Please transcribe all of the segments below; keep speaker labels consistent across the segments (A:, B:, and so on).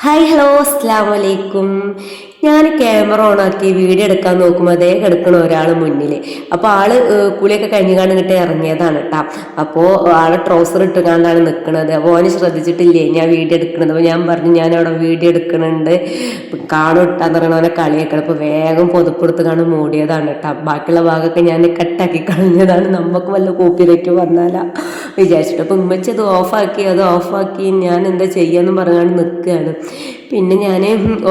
A: Hi hello അസ്സാം വലൈക്കും ഞാൻ ക്യാമറ ഓൺ ആക്കി വീഡിയോ എടുക്കാൻ നോക്കുമ്പോൾ അതേ കിടക്കണ ഒരാൾ മുന്നിൽ അപ്പോൾ ആൾ ഏഹ്, കുളിയൊക്കെ കഴിഞ്ഞ് കണ്ടിട്ട് ഇറങ്ങിയതാണ് കേട്ടോ അപ്പോൾ ആൾ ട്രൗസർ ഇട്ട് കണ്ടാണ് നിൽക്കുന്നത് അപ്പോൾ ഓന് ശ്രദ്ധിച്ചിട്ടില്ലേ? ഞാൻ വീഡിയോ എടുക്കണത്. അപ്പോൾ ഞാൻ പറഞ്ഞു ഞാൻ അവിടെ വീഡിയോ എടുക്കണുണ്ട്. കാണും ഇട്ടാന്ന് പറയണ ഓനെ കളിയൊക്കെ അപ്പോൾ വേഗം പൊതുപ്പെടുത്ത് കാണും മൂടിയതാണ് കേട്ടോ ബാക്കിയുള്ള ഭാഗമൊക്കെ ഞാൻ കട്ടാക്കി കളഞ്ഞതാണ്. നമുക്ക് വല്ല കോപ്പിയിലേക്ക് വന്നാലാ. വിചാരിച്ചിട്ട്. അപ്പോൾ ഉമ്മച്ചി അത് ഓഫാക്കി അത് ഓഫാക്കി ഞാൻ എന്താ ചെയ്യാന്ന് പറഞ്ഞാണ്ട് നിൽക്കുകയാണ് പിന്നെ ഞാൻ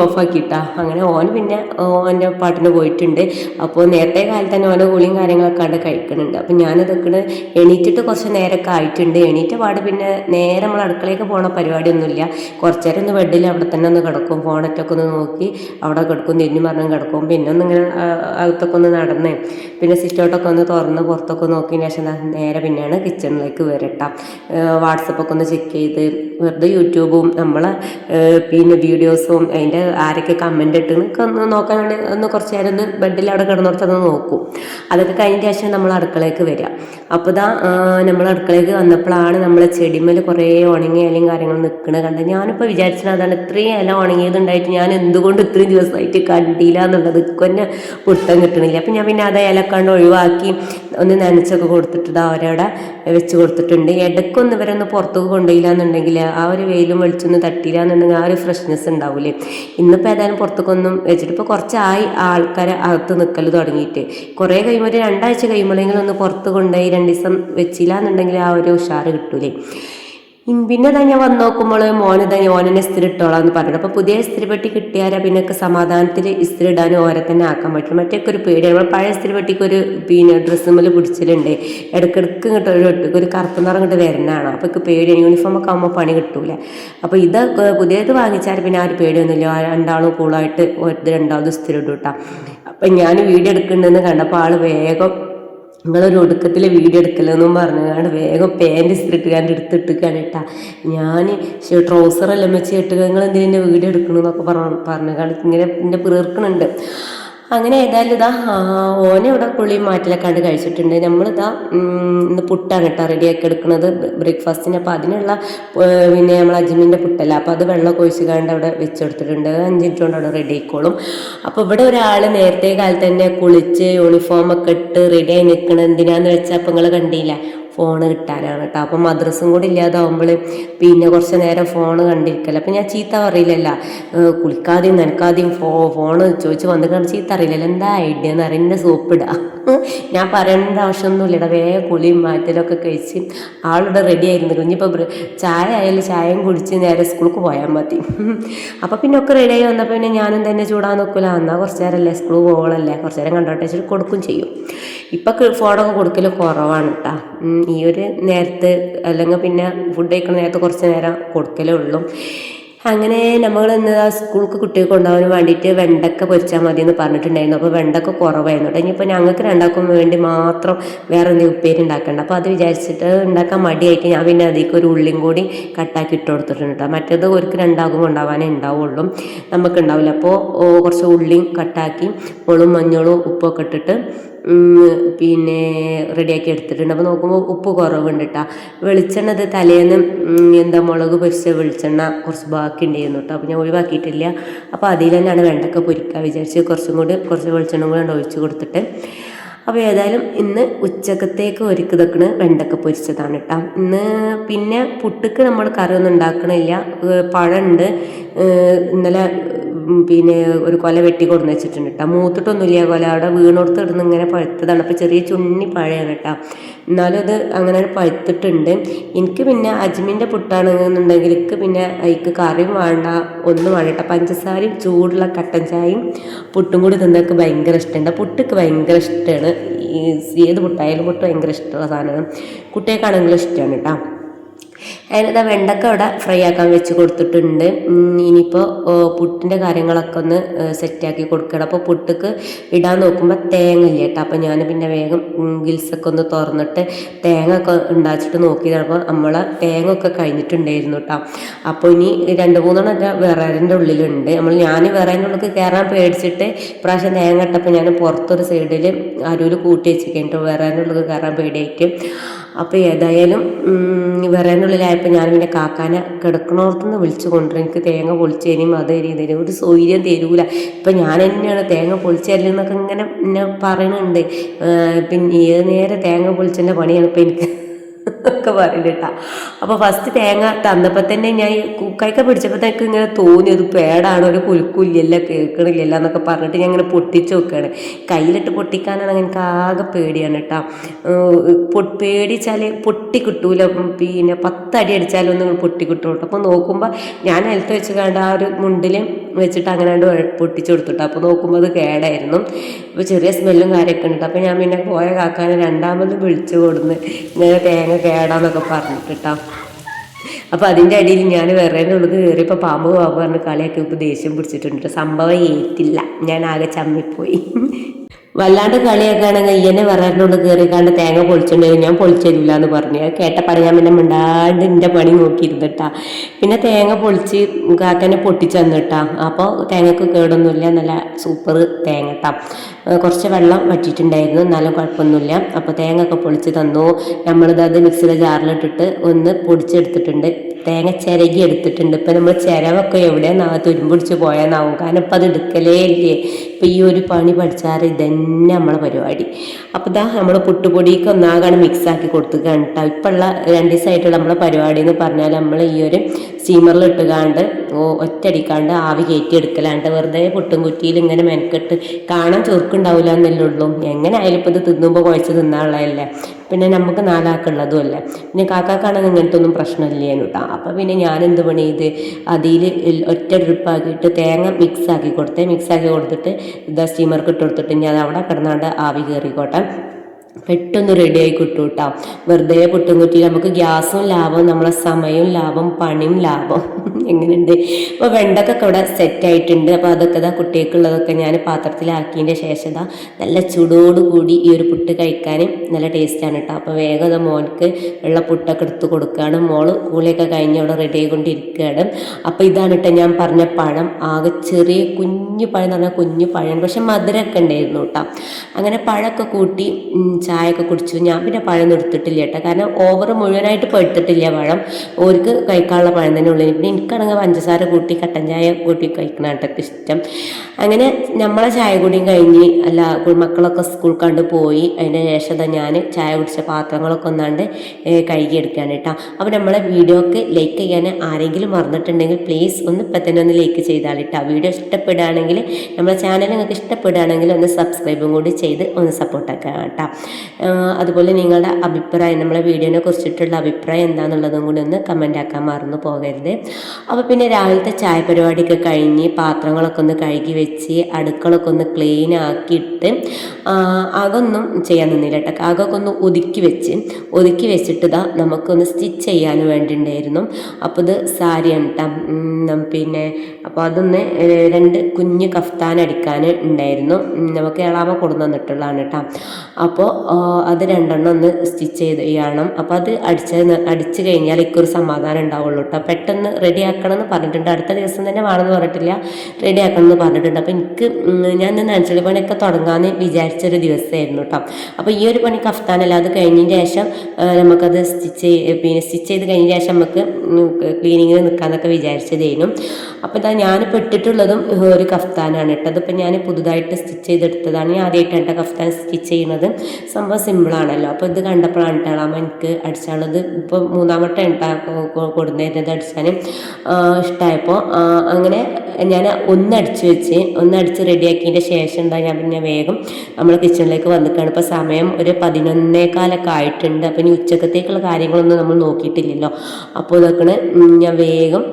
A: ഓഫാക്കിയിട്ടാ അങ്ങനെ ഓൻ പിന്നെ ഓന്റെ പാട്ടിന് പോയിട്ടുണ്ട്. അപ്പോൾ നേരത്തെ കാലത്ത് തന്നെ ഓന്റെ കുളിയും കാര്യങ്ങളൊക്കെ കണ്ട് കഴിക്കുന്നുണ്ട് അപ്പം ഞാനിതൊക്കെ എണീറ്റിട്ട് കുറച്ച് നേരമൊക്കെ ആയിട്ടുണ്ട്. എണീറ്റ പാട് പിന്നെ നേരെ നമ്മൾ അടുക്കളയൊക്കെ പോണ പരിപാടിയൊന്നുമില്ല. കുറച്ച് നേരം ഒന്ന് ബെഡിൽ അവിടെ തന്നെ ഒന്ന് കിടക്കും. ഫോണറ്റൊക്കെ ഒന്ന് നോക്കി അവിടെ കിടക്കും. തിരിഞ്ഞു മരണം കിടക്കും. പിന്നെ ഒന്ന് ഇങ്ങനെ അകത്തൊക്കെ ഒന്ന് നടന്ന് പിന്നെ സിറ്റൗട്ടൊക്കെ ഒന്ന് തുറന്ന് പുറത്തൊക്കെ നോക്കിയതിന് ശേഷം നേരെ പിന്നെയാണ് കിച്ചണിലേക്ക് വരട്ടാം. വാട്സപ്പൊക്കെ ഒന്ന് ചെക്ക് ചെയ്ത് വെറുതെ യൂട്യൂബും നമ്മളെ പിന്നെ വീഡിയോസും അതിന്റെ ആരൊക്കെ കമന്റ് ഇട്ട് ഒക്കെ ഒന്ന് നോക്കാൻ വേണ്ടി ഒന്ന് കുറച്ച് നേരം ഒന്ന് ബെഡിൽ അവിടെ കിടന്നിടത്തൊന്ന് നോക്കും. അതൊക്കെ കഴിഞ്ഞ ശേഷം നമ്മൾ അടുക്കളയ്ക്ക് വരിക. അപ്പോൾ ഇതാ നമ്മൾ അടുക്കളയ്ക്ക് വന്നപ്പോഴാണ് നമ്മളെ ചെടിമേൽ കുറേ ഉണങ്ങിയ ഇലയും കാര്യങ്ങൾ നിൽക്കണത് കണ്ടത്. ഞാനിപ്പോൾ വിചാരിച്ചത് അതാണ് ഇത്രയും ഇല ഉണങ്ങിയതുണ്ടായിട്ട് ഞാൻ എന്തുകൊണ്ട് ഇത്രയും ദിവസമായിട്ട് കണ്ടില്ല എന്നുള്ളത്. ഇക്കൊന്നെ പുട്ടം കിട്ടണില്ല. അപ്പം ഞാൻ പിന്നെ അത് ഇലക്കാണ്ട് ഒഴിവാക്കി ഒന്ന് നനച്ചൊക്കെ കൊടുത്തിട്ട് അവരവിടെ വെച്ച് കൊടുത്തിട്ടുണ്ട്. ഇടയ്ക്കൊന്ന് ഇവരൊന്ന് പുറത്തേക്ക് കൊണ്ടുപോയില്ല എന്നുണ്ടെങ്കിൽ ആ ഒരു വെയിലും വെളിച്ചൊന്ന് തട്ടിയില്ല എന്നുണ്ടെങ്കിൽ ആ ഒരു ഫ്രഷ്നെസ് ഉണ്ടാവില്ലേ ഇന്നിപ്പോൾ ഏതായാലും പുറത്തേക്കൊന്നും വെച്ചിട്ട് ഇപ്പോൾ കുറച്ചായി ആൾക്കാരെ അകത്ത് നിൽക്കൽ തുടങ്ങിയിട്ട്. കുറേ കഴിയുമ്പോൾ ഒരു രണ്ടാഴ്ച കഴിയുമ്പോഴെങ്കിലും ഒന്ന് പുറത്ത് കൊണ്ടുപോയി രണ്ട് ദിവസം വെച്ചില്ല എന്നുണ്ടെങ്കിൽ ആ ഒരു ഉഷാറ് കിട്ടൂലേ? പിന്നെ തന്നെ വന്ന് നോക്കുമ്പോൾ മോന് തന്നെ ഓനെ ഇസ്തിരി ഇട്ടോളാം എന്ന് പറഞ്ഞു അപ്പോൾ പുതിയ ഇസ്തിരി പെട്ടി കിട്ടിയാൽ പിന്നെ സമാധാനത്തിൽ ഇസ്തിരി ഇടാൻ ഓരെ തന്നെ ആക്കാൻ പറ്റും മറ്റൊക്കെ ഒരു പേടി നമ്മൾ പഴയ ഇസ്തിരി പെട്ടിക്ക് ഒരു പിന്നെ ഡ്രസ്സുമ്മൽ പിടിച്ചിലുണ്ട്. ഇടയ്ക്കിടയ്ക്ക് ഇങ്ങോട്ട് ഒരു ഒട്ടുക്ക് ഒരു കറുപ്പ് നിറം ഇങ്ങോട്ട് വരുന്നതാണ് അപ്പോൾ പേടിയാണ് യൂണിഫോം ഒക്കെ ആകുമ്പോൾ പണി കിട്ടൂല. അപ്പോൾ ഇത് പുതിയത് വാങ്ങിച്ചാൽ പിന്നെ ആ ഒരു പേടിയൊന്നുമില്ല രണ്ടാളും കൂളായിട്ട് ഒരു രണ്ടാമത് ഇസ്തിരി ഇട്ടു കേട്ടോ അപ്പം ഞാൻ വീട് എടുക്കുന്നുണ്ടെന്ന് കണ്ടപ്പോൾ ആൾ വേഗം നിങ്ങളൊരു ഒടുക്കത്തിൽ വീഡിയോ എടുക്കലെന്നും പറഞ്ഞുകൊണ്ട് വേഗം പാന്റ് ഇസ്തിരിട്ടുകാണ്ട് എടുത്തിട്ടിക്കാണ് കേട്ടാ ഞാൻ ട്രൗസറെല്ലാം വെച്ച് ഇട്ടുക നിങ്ങൾ എന്തിനാ വീഡിയോ എടുക്കണമെന്നൊക്കെ പറഞ്ഞു പറഞ്ഞു ഇങ്ങനെ എന്നെ പിറർക്കണുണ്ട് അങ്ങനെ ഏതായാലും ഇതാ ഓനെ ഇവിടെ പുളി മാറ്റിലേക്കാണ്ട് കഴിച്ചിട്ടുണ്ട്. നമ്മളിതാ ഇന്ന് പുട്ടാണ് കേട്ടോ റെഡിയാക്കി എടുക്കുന്നത് ബ്രേക്ക്ഫാസ്റ്റിന് അപ്പോൾ അതിനുള്ള പിന്നെ നമ്മൾ അജ്മിന്റെ പുട്ടല്ല. അപ്പോൾ അത് വെള്ളം ഒഴിച്ച് അവിടെ വെച്ചെടുത്തിട്ടുണ്ട്. അഞ്ച് മിനിറ്റ് കൊണ്ട് അവിടെ റെഡി ആയിക്കോളും. അപ്പോൾ ഇവിടെ ഒരാൾ നേരത്തെ കാലത്ത് തന്നെ കുളിച്ച് യൂണിഫോം ഒക്കെ റെഡി റെഡിയായി നിൽക്കണം എന്തിനാന്ന് വെച്ചാൽ അപ്പോൾ നിങ്ങൾ കണ്ടില്ല? ഫോണ് കിട്ടാനാണ് കേട്ടോ അപ്പം മദ്രസും കൂടി ഇല്ലാതാവുമ്പോൾ പിന്നെ കുറച്ച് നേരം ഫോൺ കണ്ടിരിക്കല്ല അപ്പം ഞാൻ ചീത്ത പറയില്ലല്ല. കുളിക്കാതെയും നനക്കാതെയും ഫോ ഫോൺ ചോദിച്ച് വന്നിട്ടാണ് ചീത്ത അറിയില്ലല്ലോ എന്താ ഐഡിയ എന്ന് അറിയുന്ന സോപ്പിടുക ഞാൻ പറയേണ്ട ആവശ്യമൊന്നുമില്ല വേഗം കുളിയും മാറ്റലൊക്കെ കഴിച്ച് ആളുടെ റെഡി ആയിരുന്നു ഇനിയിപ്പോൾ ചായ ആയാലും ചായയും കുടിച്ച് നേരെ സ്കൂൾക്ക് പോയാൽ മതി. അപ്പോൾ പിന്നെ ഒക്കെ റെഡിയായി വന്നപ്പോൾ പിന്നെ ഞാനും തന്നെ ചൂടാൻ നോക്കില്ല എന്നാൽ കുറച്ച് നേരമല്ലേ സ്കൂൾ പോകണമല്ലേ കുറച്ച് നേരം കണ്ടോട്ടെ കൊടുക്കും ചെയ്യും. ഇപ്പം ഫോണൊക്കെ കൊടുക്കൽ കുറവാണ് കേട്ടോ ഈ ഒരു നേരത്ത് അല്ലെങ്കിൽ പിന്നെ ഫുഡ് കഴിക്കുന്ന നേരത്ത് കുറച്ച് നേരം കൊടുക്കലേ ഉള്ളൂ. അങ്ങനെ നമ്മൾ ഇന്ന് സ്കൂൾക്ക് കുട്ടികൾക്ക് കൊണ്ടുപോകാൻ വേണ്ടിയിട്ട് വെണ്ടക്ക പൊരിച്ചാൽ മതി എന്ന് പറഞ്ഞിട്ടുണ്ടായിരുന്നു. അപ്പോൾ വെണ്ടക്ക കുറവായിരുന്നു കേട്ടോ. ഇനിയിപ്പോൾ ഞങ്ങൾക്ക് രണ്ടാക്കും വേണ്ടി മാത്രം വേറെ എന്തെങ്കിലും ഉപ്പേരി ഉണ്ടാക്കണ്ട. അപ്പോൾ അത് വിചാരിച്ചിട്ട് ഉണ്ടാക്കാൻ മടിയായിട്ട് ഞാൻ പിന്നെ അതിലേക്ക് ഒരു ഉള്ളിയും കൂടി കട്ടാക്കി ഇട്ട് കൊടുത്തിട്ടുണ്ട് കേട്ടോ. മറ്റേത് ഒരിക്കൽ രണ്ടാക്കും കൊണ്ടുപോകാനേ ഉണ്ടാവുള്ളൂ. നമുക്ക് ഉണ്ടാവില്ല. അപ്പോൾ കുറച്ച് ഉള്ളിയും കട്ടാക്കി മുളും മഞ്ഞളും ഉപ്പൊക്കെ ഇട്ടിട്ട് പിന്നെ റെഡിയാക്കി എടുത്തിട്ടുണ്ട്. അപ്പോൾ നോക്കുമ്പോൾ ഉപ്പ് കുറവുണ്ട് കേട്ടോ വെളിച്ചെണ്ണ ഇത് തലേന്ന് എന്താ മുളക് പൊരിച്ച വെളിച്ചെണ്ണ കുറച്ച് ബാക്കി ഉണ്ടായിരുന്നു കേട്ടോ അപ്പോൾ ഞാൻ ഒഴിവാക്കിയിട്ടില്ല. അപ്പോൾ അതിൽ തന്നെയാണ് വെണ്ടക്ക പൊരിക്കാൻ വിചാരിച്ച് കുറച്ചും കൂടി കുറച്ച് വെളിച്ചെണ്ണ കൂടെ ഒഴിച്ച് കൊടുത്തിട്ട്. അപ്പോൾ ഏതായാലും ഇന്ന് ഉച്ചക്കത്തേക്ക് ഒരുക്കി വെക്കണ വെണ്ടക്ക പൊരിച്ചതാണ് കേട്ടോ ഇന്ന് പിന്നെ പുട്ടുക്ക് നമ്മൾ കറി ഒന്നും ഉണ്ടാക്കണില്ല പഴമുണ്ട് ഇന്നലെ പിന്നെ ഒരു കൊല വെട്ടി കൊടുന്ന് വെച്ചിട്ടുണ്ട് കേട്ടോ മൂത്തിട്ടൊന്നുമില്ല കൊല. അവിടെ വീണോടത്ത് ഇടുന്ന് ഇങ്ങനെ പഴുത്തതാണ്. അപ്പോൾ ചെറിയ ചുണ്ണി പഴയാണ് കേട്ടോ എന്നാലും അത് അങ്ങനെ പഴുത്തിട്ടുണ്ട്. എനിക്ക് പിന്നെ അജ്മിന്റെ പുട്ടാണെന്നുണ്ടെങ്കിൽ എനിക്ക് പിന്നെ അതിക്ക് കറിയും വേണ്ട ഒന്നും വേണ്ട കേട്ടോ പഞ്ചസാരയും ചൂടുള്ള കട്ടൻ ചായയും പുട്ടും കൂടി തിന്നൊക്കെ ഭയങ്കര ഇഷ്ടമുണ്ട് പുട്ടൊക്കെ ഭയങ്കര ഇഷ്ടമാണ്. ഈ ഏത് പുട്ടായാലും പുട്ട് ഭയങ്കര ഇഷ്ടമുള്ള സാധനമാണ്. കുട്ടികൾക്കാണെങ്കിലും ഇഷ്ടമാണ് കേട്ടോ അതിനകത്ത് വെണ്ടക്ക അവിടെ ഫ്രൈ ആക്കാൻ വെച്ച് കൊടുത്തിട്ടുണ്ട്. ഇനിയിപ്പോൾ പുട്ടിന്റെ കാര്യങ്ങളൊക്കെ ഒന്ന് സെറ്റാക്കി കൊടുക്കണം. അപ്പോൾ പുട്ടിക്ക് ഇടാൻ നോക്കുമ്പോൾ തേങ്ങ ഇല്ല കേട്ടോ അപ്പോൾ ഞാൻ പിന്നെ വേഗം ഗിൽസൊക്കെ ഒന്ന് തുറന്നിട്ട് തേങ്ങ ഒക്കെ ഉണ്ടാച്ചിട്ട് നോക്കിയതാണ്. നമ്മളെ തേങ്ങ ഒക്കെ കഴിഞ്ഞിട്ടുണ്ടായിരുന്നു കേട്ടോ അപ്പോൾ ഇനി രണ്ട് മൂന്നെണ്ണം വിറകിന്റെ ഉള്ളിലുണ്ട്. നമ്മൾ ഞാൻ വിറകിന്റെ ഉള്ളിൽ കയറാൻ പേടിച്ചിട്ട് ഇപ്രാവശ്യം തേങ്ങ ഇട്ടപ്പോൾ ഞാൻ പുറത്തൊരു സൈഡിൽ അരുവിൽ കൂട്ടി വെച്ചിട്ട് വിറകിന്റെ ഉള്ളിൽ കയറാൻ പേടിയായിട്ട്. അപ്പോൾ ഏതായാലും വിറയനുള്ളിലായപ്പോൾ ഞാൻ പിന്നെ കാക്കാനെ കിടക്കണോർത്തുനിന്ന് വിളിച്ചു കൊണ്ടുവരും. എനിക്ക് തേങ്ങ പൊളിച്ചു തരും അത് തരും തരും ഒരു സൗകര്യം തരൂല. ഇപ്പം ഞാൻ തന്നെയാണ് തേങ്ങ പൊളിച്ചല്ലെന്നൊക്കെ ഇങ്ങനെ എന്നെ പറയണുണ്ട്. പിന്നെ ഏത് നേരെ തേങ്ങ പൊളിച്ചതിന്റെ പണിയാണ് ഇപ്പം എനിക്ക്. ഒക്കെ പറയുന്നുട്ടാ അപ്പോൾ ഫസ്റ്റ് തേങ്ങ തന്നപ്പോൾ തന്നെ ഞാൻ കുക്കായ്ക്ക തന്നെ ഇങ്ങനെ തോന്നി അത് പേടാണ് ഒരു കുലുക്കില്ലല്ല കേൾക്കണില്ലല്ല എന്നൊക്കെ പറഞ്ഞിട്ട് ഞാൻ ഇങ്ങനെ പൊട്ടിച്ച് നോക്കുകയാണ് കയ്യിലിട്ട് പൊട്ടിക്കാനാണ് എനിക്ക് ആകെ പേടിയാണ് കേട്ടോ. പേടിച്ചാൽ പൊട്ടി കിട്ടൂല പിന്നെ പത്തടി അടിച്ചാലൊന്നും പൊട്ടി കിട്ടുള്ളൂ അപ്പോൾ നോക്കുമ്പോൾ ഞാൻ നിലത്ത് വെച്ച് കണ്ട ആ ഒരു മുണ്ടിൽ വെച്ചിട്ട് അങ്ങനെ പൊട്ടിച്ചു കൊടുത്തിട്ട്. അപ്പോൾ നോക്കുമ്പോൾ അത് കേടായിരുന്നു. അപ്പോൾ ചെറിയ സ്മെല്ലും കാര്യമൊക്കെ ഉണ്ട്. അപ്പോൾ ഞാൻ പിന്നെ പോയ കാക്കാനെ രണ്ടാമത് വിളിച്ചു കൊടുന്ന് ഇങ്ങനെ തേങ്ങ കേടാന്നൊക്കെ കേട്ടോ. അപ്പോൾ അതിന്റെ അടിയിൽ ഞാൻ വേറെ ഉള്ളത് കയറിയപ്പോൾ പാമ്പ് പാമ്പ് പറഞ്ഞ് കളിയൊക്കെ ഇപ്പോൾ ദേഷ്യം പിടിച്ചിട്ടുണ്ട്. സംഭവം ഏറ്റില്ല. ഞാൻ ആകെ ചമ്മിപ്പോയി. വല്ലാണ്ട് കളിയാക്കുകയാണെങ്കിൽ ഇയ്യനെ കയറി കയറിക്കാണ്ട് തേങ്ങ പൊളിച്ചിട്ടുണ്ടെങ്കിൽ ഞാൻ പൊളിച്ചരില്ല എന്ന് പറഞ്ഞു കേട്ടപ്പാടെ ഞാൻ പിന്നെ മിണ്ടാണ്ട് എന്റെ പണി നോക്കിയിരുന്നിട്ടാ. പിന്നെ തേങ്ങ പൊളിച്ച് കാക്കനെ പൊട്ടിച്ചു തന്നിട്ടാ അപ്പോൾ തേങ്ങക്ക് കേടൊന്നുമില്ല നല്ല സൂപ്പർ തേങ്ങ കുറച്ച് വെള്ളം വറ്റിയിട്ടുണ്ടായിരുന്നു. എന്നാലും കുഴപ്പമൊന്നുമില്ല അപ്പോൾ തേങ്ങ ഒക്കെ പൊളിച്ച് തന്നു. നമ്മളിത് അത് മിക്സിയുടെ ജാറിലിട്ടിട്ട് ഒന്ന് പൊടിച്ചെടുത്തിട്ടുണ്ട്. തേങ്ങ ചിരകി എടുത്തിട്ടുണ്ട്. ഇപ്പം നമ്മൾ ചിരവൊക്കെ എവിടെയാണെന്നാ തുരുമ്പിടിച്ച് പോയാന്നാവും. കാരണം ഇപ്പം അത് എടുക്കലേ ഇല്ലേ? ഇപ്പം ഈ ഒരു പണി പഠിച്ചാൽ ഇതന്നെ നമ്മളെ പരിപാടി. അപ്പോൾ ഇതാ നമ്മൾ പുട്ടുപൊടിക്ക് ഒന്നാകാണ് മിക്സാക്കി കൊടുത്തുകയാണ് കേട്ടോ ഇപ്പം ഉള്ള രണ്ട് ദിവസമായിട്ടുള്ള നമ്മളെ പരിപാടി എന്ന് പറഞ്ഞാൽ നമ്മൾ ഈ ഒരു സ്റ്റീമറിൽ ഇട്ടുകാണ്ട് ഒറ്റടിക്കാണ്ട് ആവി കയറ്റി എടുക്കലാണ്ട്. വെറുതെ പുട്ടും കുറ്റിയിൽ ഇങ്ങനെ മെനക്കെട്ട് കാണാൻ ചൊറുക്കുണ്ടാവില്ല എന്നല്ലേ ഉള്ളൂ. എങ്ങനെ ആയാലും ഇപ്പോൾ ഇത് തിന്നുമ്പോൾ കുഴച്ച് തിന്നാനുള്ളതല്ലേ? പിന്നെ നമുക്ക് നാലാക്കുള്ളതും അല്ല? പിന്നെ കാക്കാക്കാണെങ്കിൽ ഇങ്ങനത്തെ ഒന്നും പ്രശ്നമില്ലേനു കേട്ടോ. അപ്പം പിന്നെ ഞാൻ എന്ത് പണി ചെയ്ത് അതിൽ ഒറ്റ ഡ്രിപ്പാക്കിയിട്ട് തേങ്ങ മിക്സ് ആക്കി കൊടുത്തേ. മിക്സ് ആക്കി കൊടുത്തിട്ട് ഇതാ സ്റ്റീമർക്ക് ഇട്ട് കൊടുത്തിട്ട് ഞാൻ അവിടെ കിടന്നാണ്ട് ആവി കയറിക്കോട്ടെ. പെട്ടെന്ന് റെഡിയായി കിട്ടും കേട്ടോ വെറുതെ പൊട്ടും കുറ്റി നമുക്ക് ഗ്യാസും ലാഭം നമ്മളെ സമയവും ലാഭം പണിയും ലാഭം. എങ്ങനെയുണ്ട്? അപ്പോൾ വെണ്ടക്കൊക്കെ ഇവിടെ സെറ്റ് ആയിട്ടുണ്ട്. അപ്പോൾ അതൊക്കെ ഇതാ കുട്ടികൾക്കുള്ളതൊക്കെ ഞാൻ പാത്രത്തിലാക്കിയതിന്റെ ശേഷം ഇതാ നല്ല ചൂടോട് കൂടി ഈ ഒരു പുട്ട് കഴിക്കാൻ നല്ല ടേസ്റ്റാണ് കേട്ടോ അപ്പോൾ വേഗം അത് മോൻക്ക് വെള്ള പുട്ടൊക്കെ എടുത്ത് കൊടുക്കുകയാണ് മോൾ കൂളിയൊക്കെ കഴിഞ്ഞ് അവിടെ റെഡി ആയിക്കൊണ്ടിരിക്കുകയാണ്. അപ്പോൾ ഇതാണ് കേട്ടോ ഞാൻ പറഞ്ഞ പഴം. ആകെ ചെറിയ കുഞ്ഞു പഴം എന്ന് പറഞ്ഞാൽ കുഞ്ഞു പഴം പക്ഷെ മധുരമൊക്കെ ഉണ്ടായിരുന്നു കേട്ടോ അങ്ങനെ പഴമൊക്കെ കൂട്ടി ചായയൊക്കെ കുടിച്ചു. ഞാൻ പിന്നെ പഴം എടുത്തിട്ടില്ല കേട്ടോ കാരണം ഓവർ മുഴുവനായിട്ട് പെടുത്തിട്ടില്ല പഴം. ഓർക്ക് കഴിക്കാനുള്ള പഴം തന്നെ ഉള്ളു. പിന്നെ എനിക്കാണെങ്കിൽ പഞ്ചസാര കൂട്ടി കട്ടൻ ചായ കൂട്ടി കഴിക്കണം കേട്ടോ ഇഷ്ടം. അങ്ങനെ നമ്മളെ ചായ കൂടിയും കഴിഞ്ഞ് അല്ല മക്കളൊക്കെ സ്കൂൾ കണ്ട് പോയി. അതിന്റെ ശേഷം ഞാൻ ചായ കുടിച്ച പാത്രങ്ങളൊക്കെ ഒന്നാണ്ട് കഴുകിയെടുക്കുകയാണ് കേട്ടോ അപ്പോൾ നമ്മളെ വീഡിയോക്ക് ലൈക്ക് ചെയ്യാൻ ആരെങ്കിലും മറന്നിട്ടുണ്ടെങ്കിൽ പ്ലീസ് ഒന്ന് ഇപ്പം തന്നെ ഒന്ന് ലൈക്ക് ചെയ്താൽ കേട്ടോ വീഡിയോ ഇഷ്ടപ്പെടുകയാണെങ്കിൽ നമ്മളെ ചാനൽ നിങ്ങൾക്ക് ഇഷ്ടപ്പെടുകയാണെങ്കിൽ ഒന്ന് സബ്സ്ക്രൈബും കൂടി ചെയ്ത് ഒന്ന് സപ്പോർട്ടാക്കാം കേട്ടോ അതുപോലെ നിങ്ങളുടെ അഭിപ്രായം നമ്മളെ വീഡിയോനെ കുറിച്ചിട്ടുള്ള അഭിപ്രായം എന്താണെന്നുള്ളതും കൂടി ഒന്ന് കമന്റ് ആക്കാൻ മറന്നു പോകരുത്. അപ്പോൾ പിന്നെ രാവിലത്തെ ചായ പരിപാടിയൊക്കെ കഴിഞ്ഞ് പാത്രങ്ങളൊക്കെ ഒന്ന് കഴുകി വെച്ച് അടുക്കളൊക്കെ ഒന്ന് ക്ലീൻ ആക്കിയിട്ട് അകൊന്നും ചെയ്യാൻ നിന്നില്ല കേട്ടോ. അകൊക്കെ ഒന്ന് ഒതുക്കി വെച്ച് ഒതുക്കി വെച്ചിട്ട് ഇതാ നമുക്കൊന്ന് സ്റ്റിച്ച് ചെയ്യാൻ വേണ്ടിയിട്ടുണ്ടായിരുന്നു അപ്പോൾ ഇത് സാരിയാണ് കേട്ടോ. പിന്നെ അപ്പോൾ അതൊന്ന് രണ്ട് കുഞ്ഞ് കഫ്താൻ അടിക്കാൻ ഉണ്ടായിരുന്നു. നമുക്ക് എളാമ കൊണ്ടു തന്നിട്ടുള്ളതാണ് കേട്ടോ. അപ്പോൾ അത് രണ്ടെണ്ണം ഒന്ന് സ്റ്റിച്ച് ചെയ്ത് ചെയ്യണം അപ്പോൾ അത് അടിച്ച് അടിച്ച് കഴിഞ്ഞാൽ ഇക്കൊരു സമാധാനം ഉണ്ടാവുള്ളൂ കേട്ടോ പെട്ടെന്ന് റെഡി ആക്കണം എന്ന് പറഞ്ഞിട്ടുണ്ട്. അടുത്ത ദിവസം തന്നെ വേണമെന്ന് പറഞ്ഞിട്ടില്ല. റെഡി ആക്കണം എന്ന് പറഞ്ഞിട്ടുണ്ട്. അപ്പോൾ എനിക്ക് ഞാൻ നനച്ചൊളി പണിയൊക്കെ തുടങ്ങാമെന്ന് വിചാരിച്ചൊരു ദിവസമായിരുന്നു കേട്ടോ അപ്പോൾ ഈ ഒരു പണി കഫ്താനല്ല അത് കഴിഞ്ഞതിന് ശേഷം നമുക്കത് സ്റ്റിച്ച് പിന്നെ സ്റ്റിച്ച് ചെയ്ത് കഴിഞ്ഞ ശേഷം നമുക്ക് ക്ലീനിങ്ങിന് നിൽക്കാമെന്നൊക്കെ വിചാരിച്ചതായിരുന്നു അപ്പോൾ ഇതാ ഞാൻ പെട്ടിട്ടുള്ളതും ഒരു കഫ്താനാണ് കേട്ടോ അതിപ്പോൾ ഞാൻ പുതുതായിട്ട് സ്റ്റിച്ച് ചെയ്തെടുത്തതാണ്. ഞാൻ ആദ്യമായിട്ടാണ് കഫ്താൻ സ്റ്റിച്ച് ചെയ്യുന്നത്. സംഭവം സിമ്പിളാണല്ലോ അപ്പോൾ ഇത് കണ്ടപ്പോഴാണ് കേട്ടോ എനിക്ക് അടിച്ചാളത് ഇപ്പോൾ മൂന്നാമത്തെ കൊടുന്നേരുന്നത് അടിച്ചാൽ ഇഷ്ടമായപ്പോൾ അങ്ങനെ ഞാൻ ഒന്നടിച്ച് വെച്ച് ഒന്നടിച്ച് റെഡിയാക്കിയതിന്റെ ശേഷം എന്താ ഞാൻ പിന്നെ വേഗം നമ്മൾ കിച്ചണിലേക്ക് വന്നിക്കാണ്. ഇപ്പോൾ സമയം ഒരു പതിനൊന്നേക്കാലൊക്കെ ആയിട്ടുണ്ട്. അപ്പോൾ ഇനി ഉച്ചക്കത്തേക്കുള്ള കാര്യങ്ങളൊന്നും നമ്മൾ നോക്കിയിട്ടില്ലല്ലോ. അപ്പോൾ ഇതൊക്കെ ഞാൻ വേഗം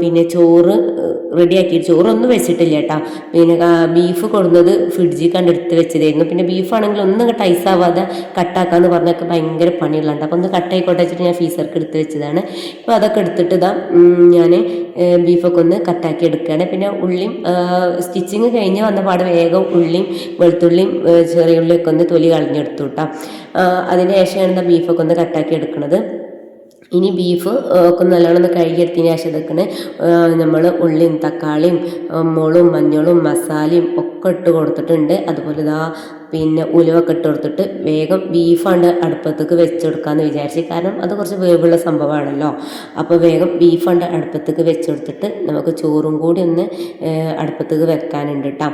A: പിന്നെ ചോറ് റെഡിയാക്കി ചോറൊന്നും വെച്ചിട്ടില്ല കേട്ടോ. പിന്നെ ബീഫ് കൊടുന്നത് ഫ്രിഡ്ജിൽ കണ്ടെടുത്ത് വെച്ചതായിരുന്നു. പിന്നെ ബീഫാണെങ്കിൽ ഒന്നും ഇങ്ങോട്ട് ഐസാവാതെ കട്ടാക്കാന്ന് പറഞ്ഞൊക്കെ ഭയങ്കര പണിയുള്ളതാണ് അപ്പോൾ ഒന്ന് കട്ടായിക്കോട്ടെ വെച്ചിട്ട് ഞാൻ ഫീസർക്ക് എടുത്ത് വെച്ചതാണ്. ഇപ്പോൾ അതൊക്കെ എടുത്തിട്ട് ഇതാ ഞാൻ ബീഫൊക്കെ ഒന്ന് കട്ടാക്കി എടുക്കുകയാണ്. പിന്നെ ഉള്ളിയും സ്റ്റിച്ചിങ് കഴിഞ്ഞ് വന്ന പാട് വേഗം ഉള്ളിയും വെളുത്തുള്ളിയും ചെറിയ ഉള്ളിയൊക്കെ ഒന്ന് തൊലി കളഞ്ഞെടുത്തു കേട്ടോ. അതിന് ശേഷമാണ് ബീഫൊക്കെ ഒന്ന് കട്ടാക്കി എടുക്കുന്നത് ഇനി ബീഫ് ഒക്കെ നല്ലോണം ഒന്ന് കഴുകിയെടുത്തതിന് ശേഷം ഇതൊക്കെ നമ്മൾ ഉള്ളിയും തക്കാളിയും മുളും മഞ്ഞളും മസാലയും ഒക്കെ ഇട്ട് കൊടുത്തിട്ടുണ്ട്. അതുപോലെ ഇതാ പിന്നെ ഉലുവൊക്കെ ഇട്ട് കൊടുത്തിട്ട് വേഗം ബീഫാണ്ട് അടുപ്പത്തേക്ക് വെച്ചെടുക്കാമെന്ന് വിചാരിച്ചു. കാരണം അത് കുറച്ച് വേവുള്ള സംഭവമാണല്ലോ. അപ്പോൾ വേഗം ബീഫാണ്ട് അടുപ്പത്തേക്ക് വെച്ചെടുത്തിട്ട് നമുക്ക് ചോറും കൂടി ഒന്ന് അടുപ്പത്തേക്ക് വെക്കാനുണ്ട് കേട്ടോ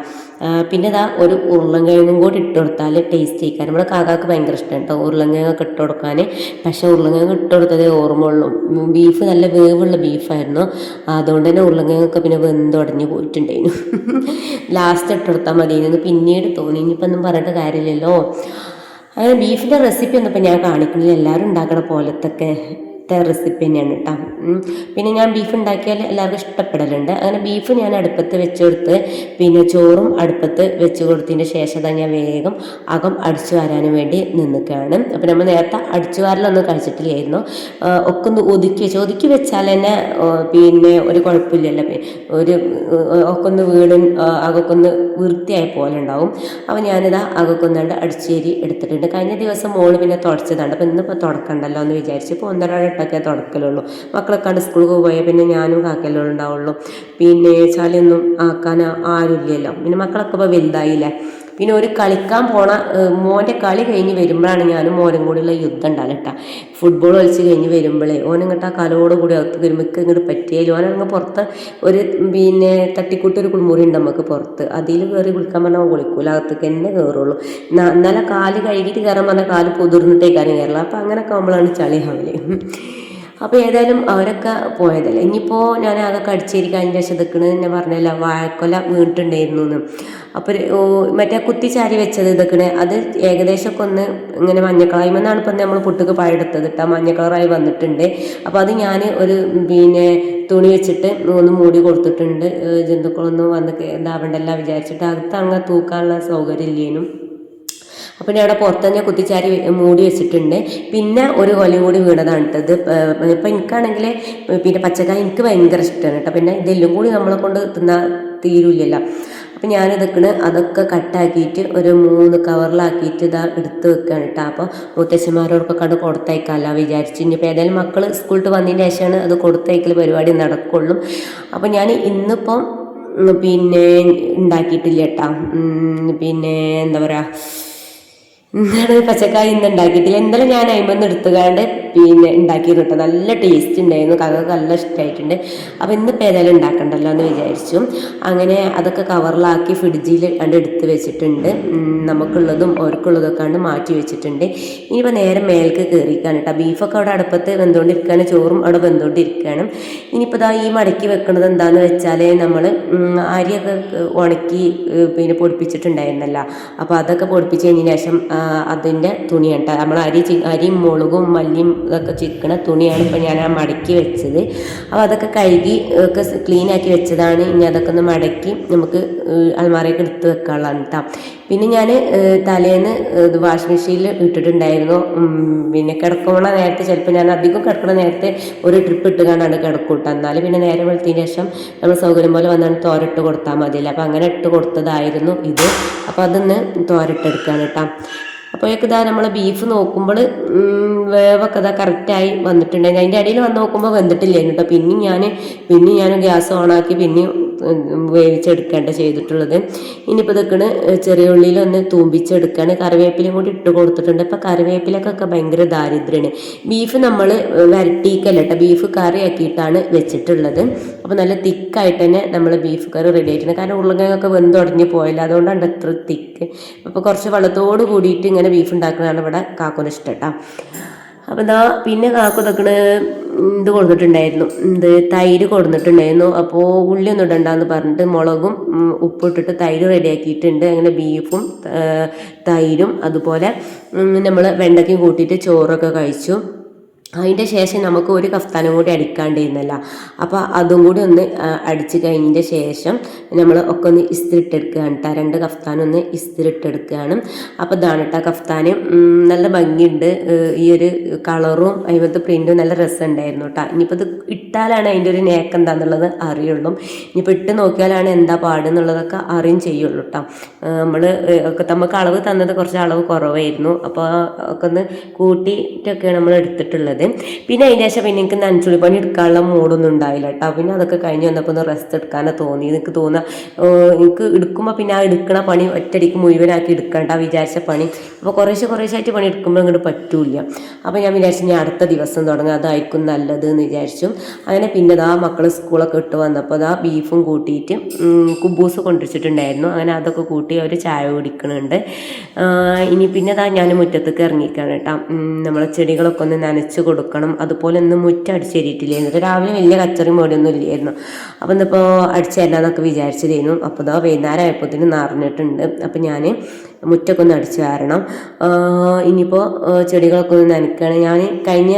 A: പിന്നെ ഇതാ ഒരു ഉരുളൻകിഴങ്ങും കൂടി ഇട്ട് കൊടുത്താൽ ടേസ്റ്റ് ആയിക്കാൻ നമ്മുടെ കാക്കാക്ക് ഭയങ്കര ഇഷ്ടമാണ് കേട്ടോ ഉരുളൻകിഴങ്ങൊക്കെ ഇട്ട് കൊടുക്കാൻ പക്ഷേ ഉരുളൻകിഴങ്ങ് ഇട്ട് കൊടുത്തതേ ഓർമ്മയുള്ളൂ. ബീഫ് നല്ല വേവുള്ള ബീഫായിരുന്നു അതുകൊണ്ട് തന്നെ ഉരുളൻകിഴങ്ങൊക്കെ പിന്നെ വെന്തുടഞ്ഞ് പോയിട്ടുണ്ടായിരുന്നു ലാസ്റ്റ് ഇട്ട് കൊടുത്താൽ മതി പിന്നീട് തോന്നി. ഇനിയിപ്പോൾ ഒന്നും കാര്യമില്ലല്ലോ. അങ്ങനെ ബീഫിന്റെ റെസിപ്പി ഒന്നും ഇപ്പം ഞാൻ കാണിക്കുന്നില്ല. എല്ലാവരും ഉണ്ടാക്കണ പോലത്തൊക്കെ റെസിപ്പി തന്നെയാണ് കേട്ടോ. പിന്നെ ഞാൻ ബീഫ് ഉണ്ടാക്കിയാൽ എല്ലാവർക്കും ഇഷ്ടപ്പെടലുണ്ട്. അങ്ങനെ ബീഫ് ഞാൻ അടുപ്പത്ത് വെച്ച് കൊടുത്ത് പിന്നെ ചോറും അടുപ്പത്ത് വെച്ച് കൊടുത്തതിന് ശേഷം ഞാൻ വേഗം അകം അടിച്ചു വാരാനും വേണ്ടി നിന്നിക്കുകയാണ് അപ്പോൾ നമ്മൾ നേരത്തെ അടിച്ചു വാരലൊന്നും കഴിച്ചിട്ടില്ലായിരുന്നു. ഒക്കെ ഒന്ന് ഒതുക്കി വെച്ച് ഒതുക്കി വെച്ചാൽ തന്നെ പിന്നെ ഒരു കുഴപ്പമില്ലല്ലോ. ഒരു ഒക്കെ ഒന്ന് വീടും അകൊക്കെ ഒന്ന് വൃത്തിയായ പോലെ ഉണ്ടാവും. അപ്പോൾ ഞാനിതാ അകൊക്കെ ഒന്നാണ്ട് അടിച്ചേരി എടുത്തിട്ടുണ്ട്. കഴിഞ്ഞ ദിവസം മോൾ പിന്നെ തുടച്ചതാണ്. അപ്പോൾ ഇന്നിപ്പോൾ തുടക്കണ്ടല്ലോ എന്ന് വിചാരിച്ചു ഇപ്പോൾ ഒന്നര ഇട്ടൊക്കെ തുടക്കലുള്ളൂ. മക്കളൊക്കെ ആണ് സ്കൂളിൽ പോയാൽ പിന്നെ ഞാനും കാക്കല്ലോ ഉണ്ടാവുള്ളൂ. പിന്നെ ചളിയൊന്നും ആക്കാൻ ആരുമില്ലല്ലോ. പിന്നെ മക്കളൊക്കെ ഇപ്പോൾ വലുതായില്ലേ? പിന്നെ ഒരു കളിക്കാൻ പോണ മോന്റെ കളി കഴിഞ്ഞ് വരുമ്പോഴാണ് ഞാനും മോനും കൂടിയുള്ള യുദ്ധം ഉണ്ടാവില്ല കേട്ടോ ഫുട്ബോൾ കളിച്ച് കഴിഞ്ഞ് വരുമ്പോഴേ ഓനിങ്ങോട്ട് ആ കലോട് കൂടി അകത്ത് വരുമ്പോൾ ഇങ്ങോട്ട് പറ്റിയാലും. ഓനങ്ങ് പുറത്ത് ഒരു പിന്നെ തട്ടിക്കൂട്ടി ഒരു കുളിമുറി ഉണ്ട് നമുക്ക് പുറത്ത്. അതിൽ കയറി കുളിക്കാൻ പറഞ്ഞാൽ കുളിക്കൂല. അകത്തേക്ക് തന്നെ കയറുള്ളൂ എന്നാലും കാൽ കഴുകിയിട്ട് കയറാൻ പറഞ്ഞാൽ കാൽ കുതിർന്നിട്ടേക്കാണ് കയറില്ല അപ്പം അങ്ങനെയൊക്കെ ആകുമ്പോഴാണ് ചളി ആവൽ. അപ്പോൾ ഏതായാലും അവരൊക്കെ പോയതല്ലേ? ഇനിയിപ്പോൾ ഞാൻ ആകെ കടിച്ചേരി കഴിഞ്ഞ ശേഷം നിൽക്കണത് ഞാൻ പറഞ്ഞില്ല വാഴക്കൊല വീണിട്ടുണ്ടായിരുന്നു എന്ന് അപ്പോൾ മറ്റേ കുത്തിച്ചാരി വെച്ചത് ഇതൊക്കെ അത് ഏകദേശമൊക്കെ ഒന്ന് ഇങ്ങനെ മഞ്ഞക്കളായ്മെന്നാണ് ഇപ്പം നമ്മൾ പുട്ടുക്ക് പഴയെടുത്തത് ഇട്ടാ മഞ്ഞ കളറായി വന്നിട്ടുണ്ട്. അപ്പോൾ അത് ഞാൻ ഒരു പിന്നെ തുണി വെച്ചിട്ട് ഒന്ന് മൂടി കൊടുത്തിട്ടുണ്ട്. ജന്തുക്കളൊന്നും വന്ന് ഇതാവണ്ടല്ല വിചാരിച്ചിട്ട്. അകത്ത് അങ്ങ് തൂക്കാനുള്ള സൗകര്യം ഇല്ലേനും. അപ്പം ഞാൻ അവിടെ പുറത്ത് തന്നെ കുത്തിച്ചാരി മൂടി വെച്ചിട്ടുണ്ട്. പിന്നെ ഒരു കൊലയും കൂടി വീണതാണ് കേട്ടത് ഇപ്പം എനിക്കാണെങ്കിൽ പിന്നെ പച്ചക്കായ എനിക്ക് ഭയങ്കര ഇഷ്ടമാണ് കേട്ടോ. പിന്നെ ഇതെല്ലാം കൂടി നമ്മളെ കൊണ്ട് തിന്നാ തീരൂല്ലല്ലോ. അപ്പം ഞാൻ ഇതൊക്കെ അതൊക്കെ കട്ടാക്കിയിട്ട് ഒരു മൂന്ന് കവറിലാക്കിയിട്ട് ഇതാ എടുത്ത് വെക്കുകയാണ് കേട്ടോ. അപ്പോൾ മുത്തശ്ശിമാരോടൊക്കെ കണ്ട് കൊടുത്തയക്കാമല്ല വിചാരിച്ചു. ഇനിയിപ്പോൾ ഏതായാലും മക്കൾ സ്കൂളിൽ വന്നതിന് ശേഷമാണ് അത് കൊടുത്തയക്കൽ പരിപാടി നടക്കുള്ളൂ. അപ്പോൾ ഞാൻ ഇന്നിപ്പം പിന്നെ ഉണ്ടാക്കിയിട്ടില്ല കേട്ടോ. പിന്നെ എന്താ പറയുക എന്താണ് പച്ചക്കായ ഇന്ന് ഉണ്ടാക്കിയിട്ടില്ല. എന്തായാലും ഞാൻ അയിമ്പന്ന് എടുത്തുകാണ്ട് പിന്നെ ഉണ്ടാക്കി കേട്ടോ. നല്ല ടേസ്റ്റ് ഉണ്ടായിരുന്നു. കകൾക്ക് നല്ല ഇഷ്ടമായിട്ടുണ്ട് അപ്പോൾ ഇന്ന് ഏതായാലും ഉണ്ടാക്കണ്ടല്ലോ എന്ന് വിചാരിച്ചു. അങ്ങനെ അതൊക്കെ കവറിലാക്കി ഫ്രിഡ്ജിൽ കണ്ട് എടുത്ത് വെച്ചിട്ടുണ്ട്. നമുക്കുള്ളതും അവർക്കുള്ളതൊക്കെ കണ്ട് മാറ്റി വെച്ചിട്ടുണ്ട്. ഇനിയിപ്പോൾ നേരെ മേൽക്ക് കയറിക്കാണ് കേട്ടോ. ബീഫൊക്കെ അവിടെ അടുപ്പത്ത് വെന്തുകൊണ്ടിരിക്കുകയാണ്. ചോറും അവിടെ വെന്തുകൊണ്ടിരിക്കുകയാണ്. ഇനിയിപ്പോൾ ഇതാ ഈ മടക്കി വെക്കുന്നത് എന്താണെന്ന് വെച്ചാൽ നമ്മൾ അരിയൊക്കെ ഉണക്കി പിന്നെ പൊടിപ്പിച്ചിട്ടുണ്ടായിരുന്നല്ലോ. അപ്പോൾ അതൊക്കെ പൊടിപ്പിച്ച് കഴിഞ്ഞ ശേഷം അതിന്റെ തുണിയാണ്. കേട്ടോ നമ്മൾ അരി അരിയും മുളകും മല്ലിയും ഇതൊക്കെ ചിക്കണ തുണിയാണ് ഇപ്പോൾ ഞാൻ ആ മടക്കി വെച്ചത്. അപ്പോൾ അതൊക്കെ കഴുകി ഒക്കെ ക്ലീൻ ആക്കി വെച്ചതാണ്. ഇനി അതൊക്കെ ഒന്ന് മടക്കി നമുക്ക് അലമാറയൊക്കെ എടുത്ത് വെക്കാനുള്ളതാണ് കേട്ടോ പിന്നെ ഞാൻ തലേന്ന് വാഷിംഗ് മെഷീനിൽ ഇട്ടിട്ടുണ്ടായിരുന്നു. പിന്നെ കിടക്കണ നേരത്തെ ചിലപ്പോൾ ഞാൻ അധികം കിടക്കുന്ന നേരത്തെ ഒരു ട്രിപ്പ് ഇട്ട് കാണാണ് കിടക്കൂട്ട. എന്നാലും പിന്നെ നേരെ വെളുത്തതിന് ശേഷം നമ്മൾ സൗകര്യം പോലെ വന്നാണ് തോരട്ട് കൊടുത്താൽ മതിയല്ലോ. അപ്പോൾ അങ്ങനെ ഇട്ട് കൊടുത്തതായിരുന്നു ഇത്. അപ്പോൾ അതൊന്ന് തോരട്ടെടുക്കുകയാണ് കേട്ടോ അപ്പോഴേക്ക് ഇതാ നമ്മൾ ബീഫ് നോക്കുമ്പോൾ വേവൊക്കെ ഇതാ കറക്റ്റായി വന്നിട്ടുണ്ടായിരുന്നു. അതിന്റെ ഇടയിൽ വന്ന് നോക്കുമ്പോൾ വെന്തിട്ടില്ലായിരുന്നു കേട്ടോ പിന്നെയും ഞാൻ പിന്നെയും ഞാൻ ഗ്യാസ് ഓണാക്കി പിന്നെയും വേവിച്ചെടുക്കേണ്ട ചെയ്തിട്ടുള്ളത്. ഇനിയിപ്പോൾ ഇതൊക്കെ ചെറിയ ഉള്ളിയിൽ ഒന്ന് തൂമ്പിച്ചെടുക്കുകയാണ് കറിവേപ്പിലയും കൂടി ഇട്ട് കൊടുത്തിട്ടുണ്ട്. ഇപ്പം കറിവേപ്പിലക്കൊക്കെ ഭയങ്കര ദാരിദ്ര്യമാണ്. ബീഫ് നമ്മൾ വരട്ടിക്കല്ല കേട്ടോ ബീഫ് കറി ആക്കിയിട്ടാണ് വെച്ചിട്ടുള്ളത്. അപ്പോൾ നല്ല തിക്കായിട്ട് തന്നെ നമ്മൾ ബീഫ് കറി റെഡി ആയിട്ടുണ്ട്. കാരണം ഉരുളക്കിഴങ്ങൊക്കെ വെന്തുടഞ്ഞ് പോയില്ല? അതുകൊണ്ടാണ് അത്ര തിക്ക്. അപ്പോൾ കുറച്ച് വെള്ളത്തോട് കൂടിയിട്ട് ഇങ്ങനെ ബീഫ് ഉണ്ടാക്കുന്നതാണ് ഇവിടെ കാക്കൂന് ഇഷ്ടം കേട്ടോ അപ്പോൾ ഇതാ പിന്നെ കാക്കു തക്കണ് ഇത് കൊടുത്തിട്ടുണ്ടായിരുന്നു. ഇത് തൈര് കൊടുത്തിട്ടുണ്ടായിരുന്നു. അപ്പോൾ ഉള്ളി ഒന്നും ഇടണ്ടെന്ന് പറഞ്ഞിട്ട് മുളകും ഉപ്പിട്ടിട്ട് തൈര് റെഡിയാക്കിയിട്ടുണ്ട് അങ്ങനെ ബീഫും തൈരും അതുപോലെ നമ്മൾ വെണ്ടയ്ക്കും കൂട്ടിയിട്ട് ചോറൊക്കെ കഴിച്ചു. അതിന്റെ ശേഷം നമുക്ക് ഒരു കഫ്താനും കൂടി അടിക്കാണ്ടിരുന്നല്ല. അപ്പോൾ അതും കൂടി ഒന്ന് അടിച്ച് കഴിഞ്ഞതിന്റെ ശേഷം നമ്മൾ ഒക്കെ ഒന്ന് ഇസ്തിരിട്ടെടുക്കുകയാണ് കേട്ടോ. രണ്ട് കഫ്താനൊന്ന് ഇസ്തിരിട്ടെടുക്കുകയാണ്. അപ്പോൾ ഇതാണ് കേട്ടോ കഫ്താന്. നല്ല ഭംഗിയുണ്ട്. ഈ ഒരു കളറും അതിമത്തെ പ്രിന്റും നല്ല രസമുണ്ടായിരുന്നു കേട്ടോ. ഇനിയിപ്പോൾ ഇത് ഇട്ടാലാണ് അതിന്റെ ഒരു നേക്ക് എന്താണെന്നുള്ളത് അറിയുള്ളൂ. ഇനിയിപ്പോൾ ഇട്ട് നോക്കിയാലാണ് എന്താ പാടെന്നുള്ളതൊക്കെ അറിയും ചെയ്യുള്ളൂ കേട്ടോ. നമ്മൾ നമുക്ക് അളവ് തന്നത് കുറച്ച് അളവ് കുറവായിരുന്നു. അപ്പോൾ ഒക്കെ ഒന്ന് കൂട്ടിയിട്ടൊക്കെയാണ് നമ്മൾ എടുത്തിട്ടുള്ളത്. പിന്നെ അതിന് ശേഷം പിന്നെ എനിക്ക് നനച്ചുള്ളി പണി എടുക്കാനുള്ള മൂടൊന്നും ഉണ്ടായില്ല കേട്ടോ. പിന്നെ അതൊക്കെ കഴിഞ്ഞ് വന്നപ്പോൾ ഒന്ന് റെസ്റ്റ് എടുക്കാനേ തോന്നി. എനിക്ക് തോന്നുക എനിക്ക് എടുക്കുമ്പോൾ പിന്നെ ആ എടുക്കണ പണി ഒറ്റടിക്ക് മുഴുവനാക്കി എടുക്കണ്ട വിചാരിച്ച പണി. അപ്പോൾ കുറേശ്ശെ കുറേശ്ശായിട്ട് പണി എടുക്കുമ്പോൾ അങ്ങോട്ട് പറ്റൂല അപ്പോൾ ഞാൻ വിചാരിച്ചു ഞാൻ അടുത്ത ദിവസം തുടങ്ങുക അതായിരിക്കും നല്ലത് എന്ന് വിചാരിച്ചു. അങ്ങനെ പിന്നെ ദാ മക്കൾ സ്കൂളൊക്കെ ഇട്ട് വന്നപ്പോൾ ദാ ബീഫും കൂട്ടിയിട്ട് കുബൂസ് കൊണ്ടുവച്ചിട്ടുണ്ടായിരുന്നു. അങ്ങനെ അതൊക്കെ കൂട്ടി അവർ ചായ കുടിക്കുന്നുണ്ട് ഇനി പിന്നെ ദാ ഞാൻ മുറ്റത്തേക്ക് ഇറങ്ങിക്കാണ് കേട്ടോ. നമ്മളെ ചെടികളൊക്കെ ഒന്ന് നനച്ച് കൊടുക്കണം. അതുപോലെ ഒന്ന് മുറ്റം അടിച്ചേരിയിട്ടില്ലായിരുന്നു. രാവിലെ വലിയ കച്ചറി മേടിയൊന്നും ഇല്ലായിരുന്നു. അപ്പം ഇന്നിപ്പോൾ അടിച്ചേരാന്നൊക്കെ വിചാരിച്ചതായിരുന്നു അപ്പോൾ ഇതാ വൈകുന്നേരം ആയപ്പോഴത്തേനും നിറഞ്ഞിട്ടുണ്ട് അപ്പം ഞാൻ മുറ്റൊക്കെ ഒന്ന് അടിച്ചു വാരണം. ഇനിയിപ്പോൾ ചെടികളൊക്കെ ഒന്ന് നനയ്ക്കുകയാണ് ഞാൻ കഴിഞ്ഞ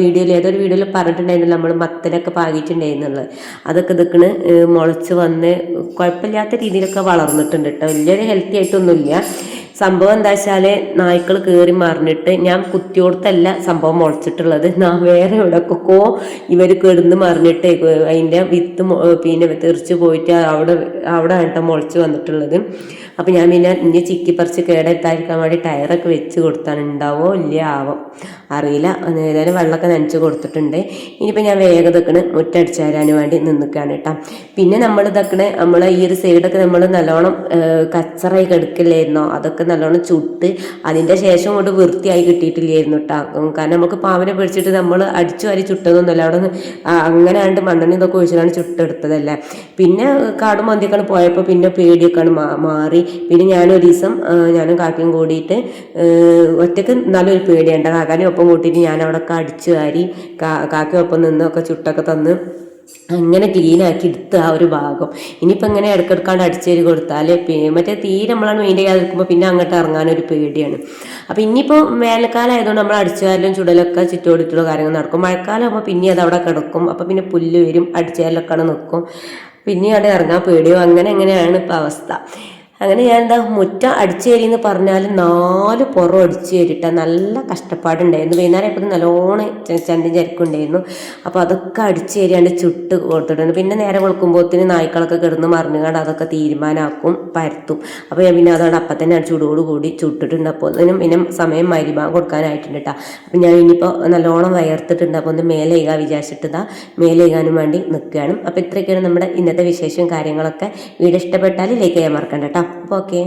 A: വീഡിയോയിൽ ഏതൊരു വീഡിയോയിൽ പറഞ്ഞിട്ടുണ്ടായിരുന്നു നമ്മൾ മത്തനൊക്കെ പാകിയിട്ടുണ്ടായിരുന്നുള്ളത്. അതൊക്കെ ഇതൊക്കെ മുളച്ച് വന്ന് കുഴപ്പമില്ലാത്ത രീതിയിലൊക്കെ വളർന്നിട്ടുണ്ട് കേട്ടോ വലിയൊരു ഹെൽത്തി ആയിട്ടൊന്നുമില്ല. സംഭവം എന്താ വെച്ചാൽ നായ്ക്കൾ കയറി മറിഞ്ഞിട്ട് ഞാൻ കുത്തിയോടത്തല്ല സംഭവം മുളച്ചിട്ടുള്ളത്. ഞാൻ വേറെ എവിടെക്കൊക്കോ ഇവർ കിടന്ന് മറിഞ്ഞിട്ട് അതിന്റെ വിത്ത് പിന്നെ തെറിച്ച് പോയിട്ട് അവിടെ അവിടെ ആയിട്ടാണ് മുളച്ച് വന്നിട്ടുള്ളത്. അപ്പം ഞാൻ പിന്നെ ഇനി ചിക്കി പറിച്ച് കേടെത്താതിരിക്കാൻ വേണ്ടി ടയറൊക്കെ വെച്ച് കൊടുത്താണ്. ഉണ്ടാവോ ഇല്ല? ആവോ? അറിയില്ല. ഏതായാലും വെള്ളമൊക്കെ നനച്ച് കൊടുത്തിട്ടുണ്ട്. ഇനിയിപ്പോൾ ഞാൻ വേഗം ഇതൊക്കെ മുറ്റടിച്ച് വേണ്ടി നിന്നിക്കാണ് കേട്ടോ. പിന്നെ നമ്മൾ ഇതൊക്കെ നമ്മൾ ഈ ഒരു സൈഡൊക്കെ നമ്മൾ നല്ലോണം കച്ചറായി കിടക്കില്ലായിരുന്നോ അതൊക്കെ നല്ലോണം ചുട്ട് അതിന്റെ ശേഷം കൊണ്ട് വൃത്തിയായി കിട്ടിയിട്ടില്ലായിരുന്നു കേട്ടോ. കാരണം നമുക്ക് പാവനെ പിടിച്ചിട്ട് നമ്മൾ അടിച്ചു വാരി ചുട്ടതൊന്നുമല്ല. അവിടെ അങ്ങനെ ആണ്ട് മണ്ണെണ്ണ ഇതൊക്കെ ഒഴിച്ചിട്ടാണ് ചുട്ടെടുത്തതല്ലേ. പിന്നെ കാടും മന്തിക്കാണ് പോയപ്പോൾ പിന്നെ പേടിയൊക്കെയാണ് മാറി. പിന്നെ ഞാനൊരു ദിവസം ഞാനും കാക്കയും കൂടിയിട്ട് ഒറ്റയ്ക്ക് നല്ലൊരു പേടിയുണ്ട് കാക്കാനും ഒപ്പം കൂട്ടിയിട്ട് ഞാൻ അവിടെ ഒക്കെ അടിച്ചു വാരി കാക്കയൊപ്പം നിന്നൊക്കെ ചുട്ടൊക്കെ തന്ന് അങ്ങനെ ക്ലീനാക്കി എടുത്ത ആ ഒരു ഭാഗം. ഇനിയിപ്പോൾ ഇങ്ങനെ ഇടക്കിടക്കാണ്ട് അടിച്ചേരി കൊടുത്താൽ മറ്റേ തീരെ നമ്മളാണ് മെയിൻ ചെയ്യാതിരിക്കുമ്പോൾ പിന്നെ അങ്ങോട്ട് ഇറങ്ങാനൊരു പേടിയാണ്. അപ്പോൾ ഇനിയിപ്പോൾ വേനൽക്കാലം ആയതുകൊണ്ട് നമ്മൾ അടിച്ചുവാരലും ചുടലൊക്കെ ചുറ്റോടിട്ടുള്ള കാര്യങ്ങൾ നടക്കും. മഴക്കാലം ആകുമ്പോൾ പിന്നെ അത് അവിടെ കിടക്കും. അപ്പോൾ പിന്നെ പുല്ല് വരും അടിച്ചുവാരലൊക്കെ അവിടെ നിൽക്കും പിന്നെ അവിടെ ഇറങ്ങാൻ പേടിയോ? അങ്ങനെ എങ്ങനെയാണ് ഇപ്പോൾ അവസ്ഥ. അങ്ങനെ ഞാൻ എന്താ മുറ്റ അടിച്ചേരി എന്ന് പറഞ്ഞാൽ നാല് പുറം അടിച്ചു കയറിയിട്ട നല്ല കഷ്ടപ്പാടുണ്ടായിരുന്നു. വൈകുന്നേരം എപ്പോഴും നല്ലോണം ചന്തി ചരിക്കുണ്ടായിരുന്നു. അപ്പോൾ അതൊക്കെ അടിച്ചു കയറിയാണ്ട് ചുട്ട് കൊടുത്തിട്ടുണ്ട് പിന്നെ നേരെ വെളുക്കുമ്പോഴത്തേന് നായ്ക്കളൊക്കെ കിടന്ന് മറിഞ്ഞുകൊണ്ട് അതൊക്കെ തീരുമാനമാക്കും പരത്തും. അപ്പോൾ ഞാൻ പിന്നെ അതുകൊണ്ട് അപ്പം തന്നെ ചൂടോട് കൂടി ചുട്ടിട്ടുണ്ട്. അപ്പോൾ അതിനും പിന്നെ സമയം മരുമാൻ കൊടുക്കാനായിട്ടുണ്ട് കേട്ടോ അപ്പം ഞാൻ ഇനിയിപ്പോൾ നല്ലോണം വയർത്തിട്ടുണ്ട്. അപ്പോൾ ഒന്ന് മേലേക ചെയ്യാൻ മേലേകാനും വേണ്ടി നിൽക്കുകയാണ് അപ്പോൾ ഇത്രയൊക്കെയാണ് നമ്മുടെ ഇന്നത്തെ വിശേഷവും കാര്യങ്ങളൊക്കെ. വീഡിയോ ഇഷ്ടപ്പെട്ടാൽ ലൈക്ക് ചെയ്യാൻ മറക്കണ്ട കേട്ടോ അപ്പോൾ ഓക്കെ.